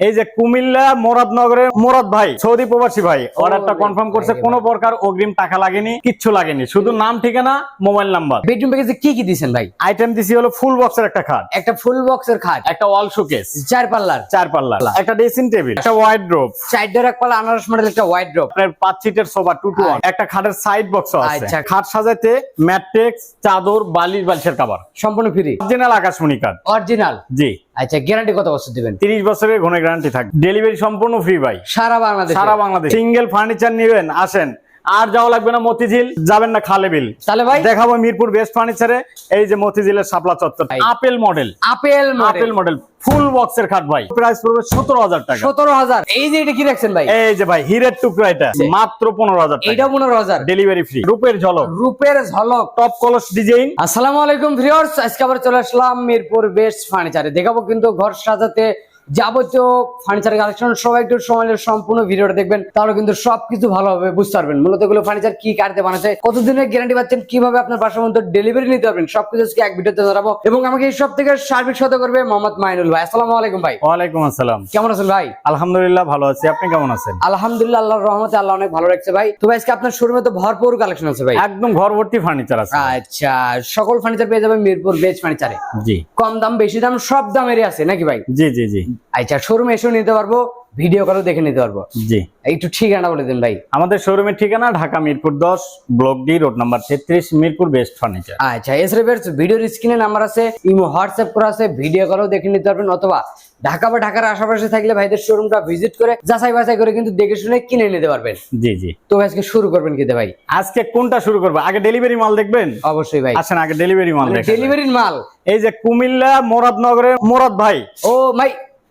এই যে কুমিল্লা মোরাদনগরের মোরাদ ভাই সৌদি প্রবাসী ভাই অর্ডারটা কনফার্ম করছে কোন প্রকার অগ্রিম টাকা লাগেনি কিচ্ছু লাগেনি শুধু নাম ঠিকানা মোবাইল নাম্বার বেডরুম প্যাকেজে কি কি দিয়েছেন ভাই? আইটেম দিছি হলো ফুল বক্সের একটা খাট। একটা ফুল বক্সের খাট। একটা ওয়াল শোকেস চার পাল্লার। চার পাল্লা একটা ড্রেসিং টেবিল একটা ওয়াইড ড্রপ চার ডোর এক পাল্লা আনারস মডেল একটা হোয়াইট ড্রপ আপনার পাঁচ সিটের সোফা টু টু একটা খাটের সাইড বক্স আছে। আচ্ছা। খাট সাজাতে ম্যাট্রিক্স চাদর বালিশ বালিশের কাবার সম্পূর্ণ ফ্রি অরিজিনাল আকাশমণি কার্ড অরিজিনাল জি। আচ্ছা গ্যারান্টি কত বছর দিবেন? তিরিশ বছরের ঘন গ্যারান্টি থাকবে। ডেলিভারি সম্পূর্ণ ফ্রি ভাই। সারা বাংলাদেশ? সারা বাংলাদেশ। সিঙ্গেল ফার্নিচার নেবেন আসেন। আর যাওয়া লাগবে না মতিঝিল যাবেন না খালে বিল। তাহলে ভাই? দেখাবো মিরপুর বেস্ট ফার্নিচারে এই যে মতিঝিলের Shapla Chattar. Apple model apple apple model full বক্সের খাট ভাই। প্রাইস পড়বে সতেরো হাজার টাকা। সতেরো হাজার। এই যে এটা কি রাখছেন ভাই? এই যে ভাই হিরের টুকরো এটা। মাত্র পনেরো হাজার এটা পনেরো হাজার। ডেলিভারি ফ্রি রূপের ঝলক। রূপের ঝলক। টপ কলস ডিজাইন আসসালামু আলাইকুম ভিউয়ার্স আজকে আবার চলে আসলাম মিরপুর বেস্ট ফার্নিচারে দেখাবো কিন্তু ঘর সাজাতে যাবতীয় ফার্নিচার কালেকশন সবাই একটু সময় সম্পূর্ণ ভিডিওটা দেখবেন তাহলে কিন্তু সবকিছু ভালোভাবে বুঝতে পারবেন। মূলত এগুলো ফার্নিচার কি কাটতে বানাচ্ছে কতদিনের গ্যারান্টি পাচ্ছেন কীভাবে আপনার বাসার মধ্যে ডেলিভারি নিতে পারবেন সবকিছু আজকে এক ভিডিওতে জানাব। এবং আমাকে এই সব থেকে সার্বিক সাথে করবে মোহাম্মদ মাইনুল ভাই। আসসালামু আলাইকুম ভাই। ওয়ালাইকুম আসসালাম। কেমন আছেন ভাই? আলহামদুলিল্লাহ ভালো আছি আপনি কেমন আছেন? আলহামদুলিল্লাহ আল্লাহর রহমতে আল্লাহ অনেক ভালো রাখছে ভাই। তো ভাই আজকে আপনার শোরুমে তো ভরপুর কালেকশন আছে ভাই। একদম ঘর ভর্তি ফার্নিচার আছে। আচ্ছা সকল ফার্নিচার পেয়ে যাবেন মিরপুর বেস্ট ফার্নিচারে জি। কম দাম বেশি দাম সব দামেরই আছে নাকি ভাই? জি জি জি। আচ্ছা শোরুমে এসেও নিতে পারব ভিডিও কলেও দেখে নিতে পারব। জি। একটু ঠিকানা বলে দিন ভাই। আমাদের শোরুমের ঠিকানা ঢাকা মিরপুর দশ ব্লক ডি রোড নাম্বার তেত্রিশ মিরপুর বেস্ট ফার্নিচার। আচ্ছা এসরে বের ভিডিওর স্ক্রিনে নাম্বার আছে ইমো হোয়াটসঅ্যাপ করা আছে ভিডিও কলেও দেখে নিতে পারবেন অথবা ঢাকা বা ঢাকার আশেপাশে থাকলে ভাইদের শোরুমটা ভিজিট করে যাচাই বাছাই করে কিন্তু দেখে শুনে কিনে নিতে পারবেন। জি জি। তো আজকে শুরু করবেন কিতে ভাই? আজকে কোনটা শুরু করব? আগে ডেলিভারি মাল দেখবেন? অবশ্যই ভাই। আসেন আগে ডেলিভারি মাল ডেলিভারির মাল। এই যে কুমিল্লা মোরাদনগরের মোরাদ ভাই। ও ভাই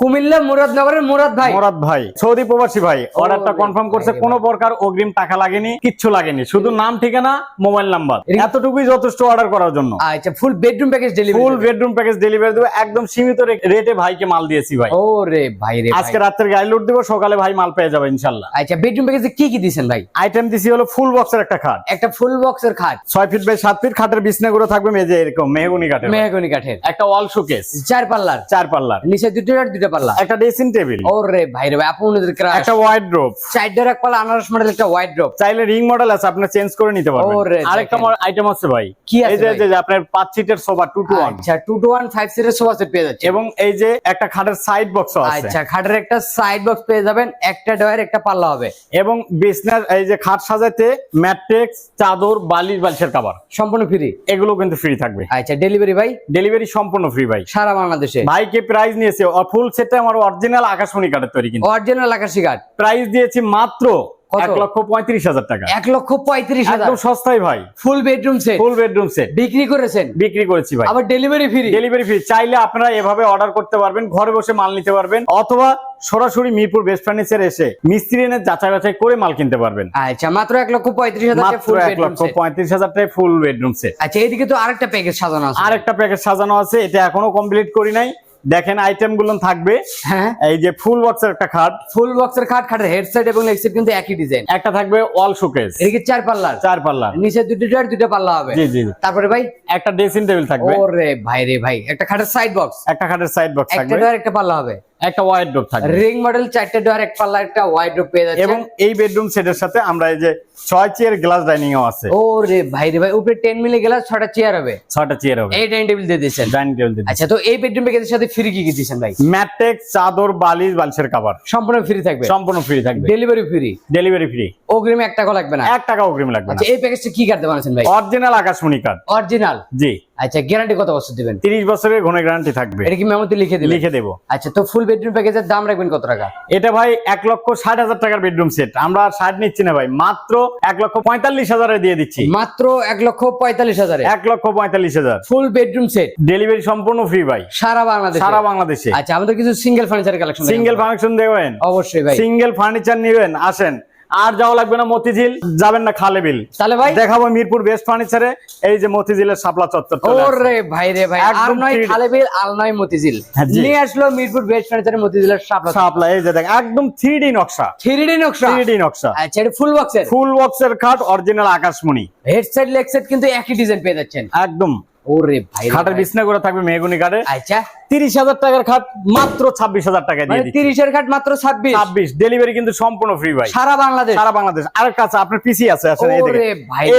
কুমিল্লা মুরাদনগরের মুরাদ ভাই। মোরাদ ভাই সৌদি প্রবাসী ভাই। অর্ডারটা কনফার্ম করছে কোনো প্রকার অগ্রিম টাকা লাগেনি কিচ্ছু লাগেনি। শুধু নাম ঠিকানা মোবাইল নাম্বার। এতটুকুই যথেষ্ট অর্ডার করার জন্য। আচ্ছা full bedroom package delivery full bedroom package delivery দেবো একদম সীমিত রেটে ভাইকে মাল দিয়েছি ভাই। ও রে ভাই রে আজকে রাতের গাড়ি লুট দিব সকালে ভাই মাল পেয়ে যাবে ইনশাল্লাহ আচ্ছা বেডরুম প্যাকেজে কি কি দিয়েছেন ভাই? আইটেম দিছি হলো ফুল বক্সের একটা খাট। একটা ফুল বক্সের খাট। ছয় ফিট বাই সাত ফিট খাটের বিছনাগুলো থাকবে মেজে এরকম মেহগুনি কাঠের। মেহগনি কাঠের। একটা ওয়াল শোকেস চার পাল্লার। চার পাল্লার। নিচে দুটো আর দুটো পাল্লা একটা ড্রেসিং টেবিল ওরে ভাই রে ভাই আপনাদের ক্রাশ একটা ওয়াইড ড্রপ এক পাল্লা আনারস মডেল একটা হোয়াইট ড্রপ চাইলে রিং মডেল আছে আপনি চেঞ্জ করে নিতে পারবেন। ওরে আরেকটা আইটেম আছে ভাই। কি আছে এই যে আপনার পাঁচ সিটের সোফা টু টু ওয়ান আচ্ছা টু টু ওয়ান ফাইভ সিটের সোফা সেট পেয়ে যাচ্ছে এবং এই যে একটা খাটের সাইড বক্স আছে। আচ্ছা খাটের একটা সাইড বক্স পেয়ে যাবেন একটা ডয়ের একটা পাল্লা হবে। এবং বিছনার এই যে খাট সাজাতে ম্যাট্রিক্স চাদর বালিশ বালিশের কাবার সম্পূর্ণ ফ্রি এগুলো কিন্তু ফ্রি থাকবে। আচ্ছা ডেলিভারি ভাই? ডেলিভারি সম্পূর্ণ ফ্রি ভাই। সারা বাংলাদেশে? ভাইকে প্রাইস নিয়েছে ফুল সেটটা আমার অরিজিনাল আকাশমণি কাঠের তৈরি কিন্তু। অরিজিনাল আকাশি কাঠ প্রাইস দিয়েছি মাত্র কত? এক লক্ষ পঁয়ত্রিশ হাজার টাকা। এক লক্ষ পঁয়ত্রিশ হাজার। একদম সস্তায় ভাই। Full bedroom set full bedroom set বিক্রি করেছেন? বিক্রি করেছি ভাই। আবার ডেলিভারি ফ্রি ডেলিভারি ফ্রি চাইলে আপনারা এভাবে অর্ডার করতে পারবেন ঘরে বসে মাল নিতে পারবেন অথবা সরাসরি মিরপুর বেস্ট ফার্নিচার এসে মিস্ত্রি এনে যাচাই বাছাই করে মাল কিনতে পারবেন। আচ্ছা মাত্র এক লক্ষ পঁয়ত্রিশ হাজার ফুল এক লক্ষ পঁয়ত্রিশ হাজার টাকায় ফুল বেডরুম সেট আচ্ছা এইদিকে তো আরেকটা প্যাকেজ সাজানো আছে। আর একটা প্যাকেজ সাজানো আছে এটা এখনও কমপ্লিট করি নাই। দেখেন আইটেমগুলো থাকবে। হ্যাঁ। এই যে ফুল বক্সের একটা খাট। ফুল বক্সের খাট খাটের হেডসেট এবং লেগসেট কিন্তু একই ডিজাইন একটা থাকবে ওয়াল শোকেস এদিকে চার পাল্লা চার পাল্লা। নিচে দুটো আর দুটো পাল্লা হবে। জি জি। তারপরে ভাই? একটা ড্রেসিং টেবিল থাকবে। ওরে ভাই রে ভাই একটা খাটের সাইড বক্স একটা খাটের সাইড বক্স থাকবে একটা থাকবে। ডোর একটা পাল্লা হবে। একটা ওয়াইড ডোর থাকবে। রিং মডেল চারটে ডোর এক পাল্লা একটা ওয়াইড ডোর পেয়ে যাচ্ছে। এবং এই বেডরুম সেটের সাথে আমরা এই যে ছয় চেয়ার গ্লাস ডাইনিং ও আছে। ওরে ভাই রে ভাই উপরে টেন মিলে গেলে ছটা চেয়ার হবে। ছয়টা চেয়ার হবে। এই ডাইনিং টেবিল দিয়ে দিয়েছেন। ডাইনিং টেবিল দিয়ে আচ্ছা তো এই বেডরুম প্যাকেজের সাথে ফ্রি কি কি দিয়েছেন ভাই? ম্যাট্রিক্স চাদর বালিশ বালিশের কাভার সম্পূর্ণ ফ্রি থাকবে? সম্পূর্ণ ফ্রি থাকবে। ডেলিভারি ফ্রি ডেলিভারি ফ্রি অগ্রিম এক টাকা লাগবে না? এক টাকা অগ্রিম লাগবে না। আচ্ছা এই প্যাকেজটা কি কাটতে বানাচ্ছেন ভাই? অরিজিনাল আকাশমণি কার্ড অরিজিনাল জি। আচ্ছা গ্যারান্টি কত বছর দিবেন? তিরিশ বছরের ঘন গ্যারান্টি থাকবে। এটা কি মেমোতে লিখে দিবেন? লিখে দেবো। আচ্ছা তো ফুল বেডরুম প্যাকেজের দাম রাখবেন কত টাকা? এটা ভাই এক লক্ষ ষাট হাজার টাকার বেডরুম সেট আমরা ষাট নিচ্ছি না ভাই মাত্র এক লক্ষ পঁয়তাল্লিশ হাজারে দিয়ে দিচ্ছি। মাত্র এক লক্ষ পঁয়তাল্লিশ হাজারে? এক লক্ষ পঁয়তাল্লিশ হাজার। ফুল বেডরুম সেট ডেলিভারি সম্পূর্ণ ফ্রি ভাই। সারা বাংলাদেশে? সারা বাংলাদেশে। আচ্ছা আমাদের কিছু single furniture collection single function দেবেন? অবশ্যই ভাই। সিঙ্গেল ফার্নিচার নেবেন? আসেন। আর যাওয়া লাগবে না মতিঝিল যাবেন না খালে বিল। তাহলে ভাই? দেখাবো মিরপুর বেস্ট ফার্নিচারে এই যে মতিঝিলের শাপলা চত্বর ওরে ভাই রে ভাই আর নয় three- খালেবিল আর নয় মতিঝিল। হ্যাঁ। নিয়ে আসলো মিরপুর বেস্ট ফার্নিচারের মতিঝিলের সাপলা শাপলা এই যে দেখ একদম থ্রি ডি নকশা। থ্রি ডি নকশা? থ্রি ডি নকশা। আচ্ছা এটা ফুল বক্সের ফুল বক্সের খাট অরিজিনাল আকাশমণি। হেডসেট লেগসেট কিন্তু একই ডিজাইন পেয়ে যাচ্ছেন। একদম। ওরে ভাই খাটের বিছনা করে থাকবে মেহগুনি কাঠে আচ্ছা। তিরিশ হাজার টাকার খাট মাত্র ছাব্বিশ হাজার টাকা মানে দিয়ে তিরিশের খাট মাত্র ছাব্বিশ? ছাব্বিশ। ডেলিভারি কিন্তু সম্পূর্ণ ফ্রি ভাই। সারা বাংলাদেশ? সারা বাংলাদেশ। আরেকটা আছে আপনার পিসি আছে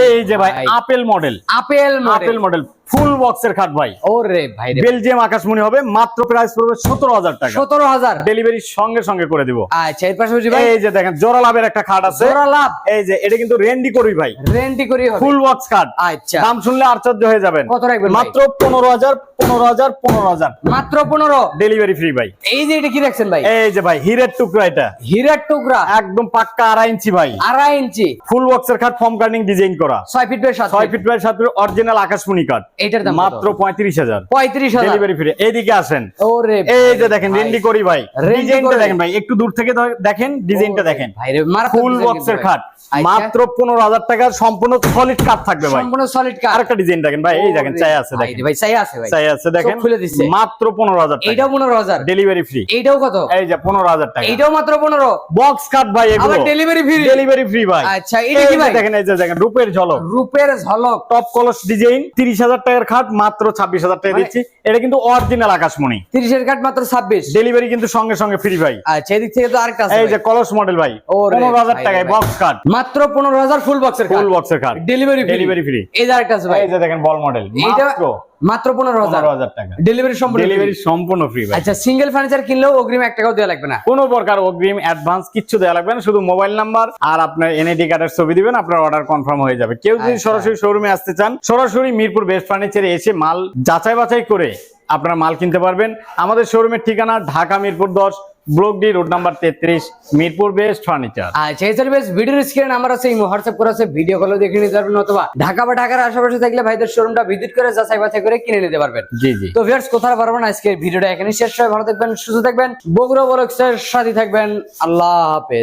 এই যে ভাই। Apple model apple apple model full বক্সের খাট ভাই। ওরে ভাই বেলজিয়াম আকাশমণি হবে মাত্র প্রাইস পড়বে সতেরো হাজার টাকা। সতেরো হাজার? ডেলিভারি সঙ্গে সঙ্গে করে দিব। আচ্ছা এর পাশাপাশি ভাই? এই যে দেখেন জোড়া লাভের একটা খাট আছে। জোড়া লাভ? এই যে এটা কিন্তু রেন্ডি করি ভাই। রেন্ডি করি ফুল বক্স খাট। আচ্ছা। দাম শুনলে আশ্চর্য হয়ে যাবেন। কত রাখবেন মাত্র পনেরো হাজার পনেরো হাজার পনেরো হাজার। মাত্র পনেরো। ডেলিভারি ফ্রি ভাই। এই যে এটা কি রাখছেন ভাই? এই যে ভাই হিরের টুকরা এটা। হীরার টুকরা। একদম পাক্কা আড়াই ইঞ্চি ভাই। আড়াই ইঞ্চি। ফুল বক্সের খাট ফর্ম কার্ডিং ডিজাইন করা। ছয় ফিট বাই ছয় ফিট বাই সাত ফিট অরিজিনাল আকাশমণি কাঠ এইটার দাম মাত্র পঁয়ত্রিশ হাজার। পঁয়ত্রিশ হাজার। ডেলিভারি ফ্রি এইদিকে আসেন। ওরে এই যে দেখেন রেন্ডি করি ভাই। ডিজাইনটা দেখেন ভাই একটু দূর থেকে দেখেন ডিজাইনটা দেখেন। ফুল বক্সের খাট। মাত্র পনেরো হাজার টাকার সম্পূর্ণ সলিড কাঠ থাকবে ভাই। সম্পূর্ণ সলিড কার আরেকটা ডিজাইন দেখেন ভাই এই দেখেন চাই আছে দেখেন। ভাই চাই আছে ভাই। চাই আছে দেখেন। খুলে দিচ্ছে। মাত্র পনেরো হাজার এইটাও পনেরো হাজার। ডেলিভারি ফ্রি এইটাও কত? এই যে পনেরো হাজার টাকা। এইটাও মাত্র পনেরো। বক্স কাট ভাই এগুলো। ডেলিভারি ফ্রি ডেলিভারি ফ্রি ভাই। আচ্ছা, এটা কি ভাই? দেখেন এই যে দেখেন রূপের ঝলক। রূপের ঝলক। টপ কলস ডিজাইন তিরিশ হাজার টাকার খাট মাত্র ছাব্বিশ হাজার টাকা মানে- দিচ্ছি। এটা কিন্তু অরিজিনাল আকাশমণি। তিরিশের কাঠ মাত্র ছাব্বিশ। ডেলিভারি কিন্তু সঙ্গে সঙ্গে ফ্রি ভাই। আচ্ছা এদিক থেকে তো আরেকটা আছে এই যে কলস মডেল ভাই পনেরো হাজার টাকায় বক্স কাট মাত্র পনেরো হাজার ফুল বক্সের ফুল বক্সের খাট। Delivery Delivery free। এই যে আরেকটা আছে ভাই। এই যে দেখেন বল মডেল এইটা মাত্র পনেরো হাজার। টাকা। ডেলিভারি সম্পূর্ণ ডেলিভারি সম্পূর্ণ ফ্রি আচ্ছা সিঙ্গেল ফার্নিচার কিনলেও অগ্রিম এক টাকাও দেওয়া লাগবে না? কোনো প্রকার অগ্রিম অ্যাডভান্স কিচ্ছু দেওয়া লাগবে না শুধু মোবাইল নাম্বার আর আপনার এনআইডি কার্ডের ছবি দিবেন আপনার অর্ডার কনফার্ম হয়ে যাবে। কেউ যদি আচ্ছা। সরাসরি শোরুমে আসতে চান সরাসরি মিরপুর বেস্ট ফার্নিচারে এসে মাল যাচাই বাছাই করে আপনারা মাল কিনতে পারবেন। আমাদের শোরুমের ঠিকানা ঢাকা মিরপুর দশ ব্লক ডি রোড নাম্বার তেত্রিশ মিরপুর বেস্ট ফার্নিচার। আচ্ছা এছাড়া বেশ ভিডিওর স্ক্রিনে নাম্বার আছে হোয়াটসঅ্যাপ করে আছে ভিডিও কলে দেখে নিতে পারবেন অথবা ঢাকা বা ঢাকার আশেপাশে থাকলে ভাইদের শোরুমটা ভিজিট করে যাচাই বাছাই করে কিনে নিতে পারবেন। জি জি। তো ভিউয়ার্স কোথাও পারব না আজকে ভিডিওটা এখানে শেষ হয় ভালো থাকবেন সুস্থ থাকবেন বগুড়া বলক্সের সাথে থাকবেন আল্লাহ হাফেজ।